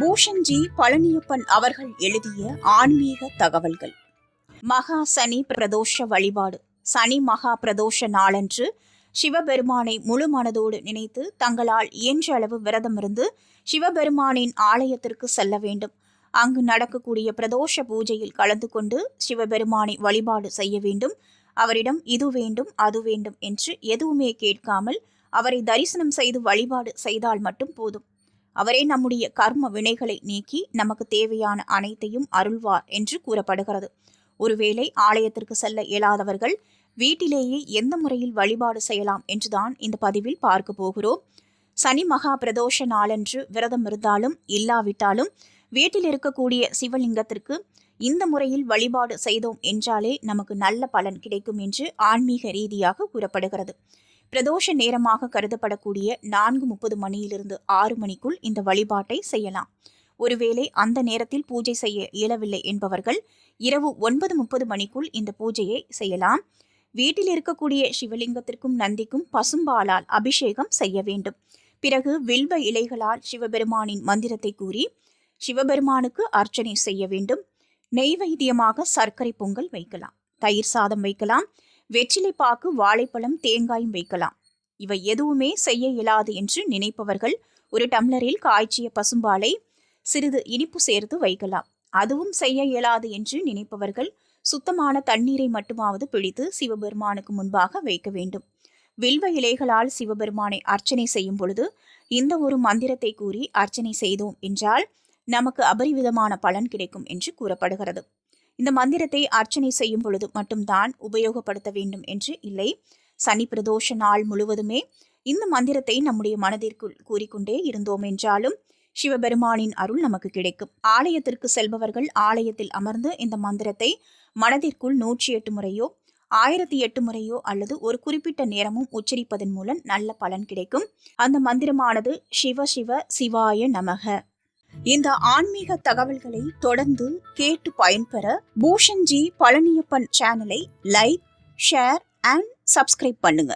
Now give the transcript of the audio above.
பூஷன்ஜி பழனியப்பன் அவர்கள் எழுதிய ஆன்மீக தகவல்கள். மகா சனி பிரதோஷ வழிபாடு. சனி மகா பிரதோஷ நாளன்று சிவபெருமானை முழு மனதோடு நினைத்து தங்களால் இயன்ற அளவு விரதமிருந்து சிவபெருமானின் ஆலயத்திற்கு செல்ல வேண்டும். அங்கு நடக்கக்கூடிய பிரதோஷ பூஜையில் கலந்து கொண்டு சிவபெருமானை வழிபாடு செய்ய வேண்டும். அவரிடம் இது வேண்டும் அது வேண்டும் என்று எதுவுமே கேட்காமல் அவரை தரிசனம் செய்து வழிபாடு செய்தால் மட்டும் போதும். அவரே நம்முடைய கர்ம வினைகளை நீக்கி நமக்கு தேவையான அனைத்தையும் அருள்வார் என்று கூறப்படுகிறது. ஒருவேளை ஆலயத்திற்கு செல்ல இயலாதவர்கள் வீட்டிலேயே எந்த முறையில் வழிபாடு செய்யலாம் என்றுதான் இந்த பதிவில் பார்க்க போகிறோம். சனி மகா பிரதோஷ நாளன்று விரதம் இருந்தாலும் இல்லாவிட்டாலும் வீட்டில் இருக்கக்கூடிய சிவலிங்கத்திற்கு இந்த முறையில் வழிபாடு செய்தோம் என்றாலே நமக்கு நல்ல பலன் கிடைக்கும் என்று ஆன்மீக ரீதியாக கூறப்படுகிறது. பிரதோஷ நேரமாக கருதப்படக்கூடிய நான்கு முப்பது மணியிலிருந்து ஆறு மணிக்குள் இந்த வழிபாட்டை செய்யலாம். ஒருவேளை அந்த நேரத்தில் பூஜை செய்ய இயலவில்லை என்பவர்கள் இரவு ஒன்பது முப்பது மணிக்குள் இந்த பூஜையை செய்யலாம். வீட்டில் இருக்கக்கூடிய சிவலிங்கத்திற்கும் நந்திக்கும் பசும்பாலால் அபிஷேகம் செய்ய வேண்டும். பிறகு வில்வ இலைகளால் சிவபெருமானின் மந்திரத்தை கூறி சிவபெருமானுக்கு அர்ச்சனை செய்ய வேண்டும். நெய்வைத்தியமாக சர்க்கரை பொங்கல் வைக்கலாம். தயிர் சாதம் வைக்கலாம். வெற்றிலை பாக்கு வாழைப்பழம் தேங்காயும் வைக்கலாம். இவை எதுவுமே செய்ய இயலாது என்று நினைப்பவர்கள் ஒரு டம்ளரில் காய்ச்சிய பசும்பாலை சிறிது இனிப்பு சேர்த்து வைக்கலாம். அதுவும் செய்ய இயலாது என்று நினைப்பவர்கள் சுத்தமான தண்ணீரை மட்டுமாவது பிடித்து சிவபெருமானுக்கு முன்பாக வைக்க வேண்டும். வில்வ இலைகளால் சிவபெருமானை அர்ச்சனை செய்யும் பொழுது இந்த ஒரு மந்திரத்தை கூறி அர்ச்சனை செய்தோம் என்றால் நமக்கு அபரிவிதமான பலன் கிடைக்கும் என்று கூறப்படுகிறது. இந்த மந்திரத்தை அர்ச்சனை செய்யும் பொழுது மட்டும்தான் உபயோகப்படுத்த வேண்டும் என்று இல்லை. சனி பிரதோஷ நாள் முழுவதுமே இந்த மந்திரத்தை நம்முடைய மனதிற்குள் கூறிக்கொண்டே இருந்தோம் என்றாலும் சிவபெருமானின் அருள் நமக்கு கிடைக்கும். ஆலயத்திற்கு செல்பவர்கள் ஆலயத்தில் அமர்ந்து இந்த மந்திரத்தை மனதிற்குள் நூற்றி எட்டு முறையோ ஆயிரத்தி எட்டு முறையோ அல்லது ஒரு குறிப்பிட்ட நேரமும் உச்சரிப்பதன் மூலம் நல்ல பலன் கிடைக்கும். அந்த மந்திரமானது சிவ சிவ சிவாய நமக. இந்த ஆன்மீக தகவல்களை தொடர்ந்து கேட்டு பயன்பெற பூஷன்ஜி பழனியப்பன் சேனலை லைக் ஷேர் அண்ட் சப்ஸ்கிரைப் பண்ணுங்க.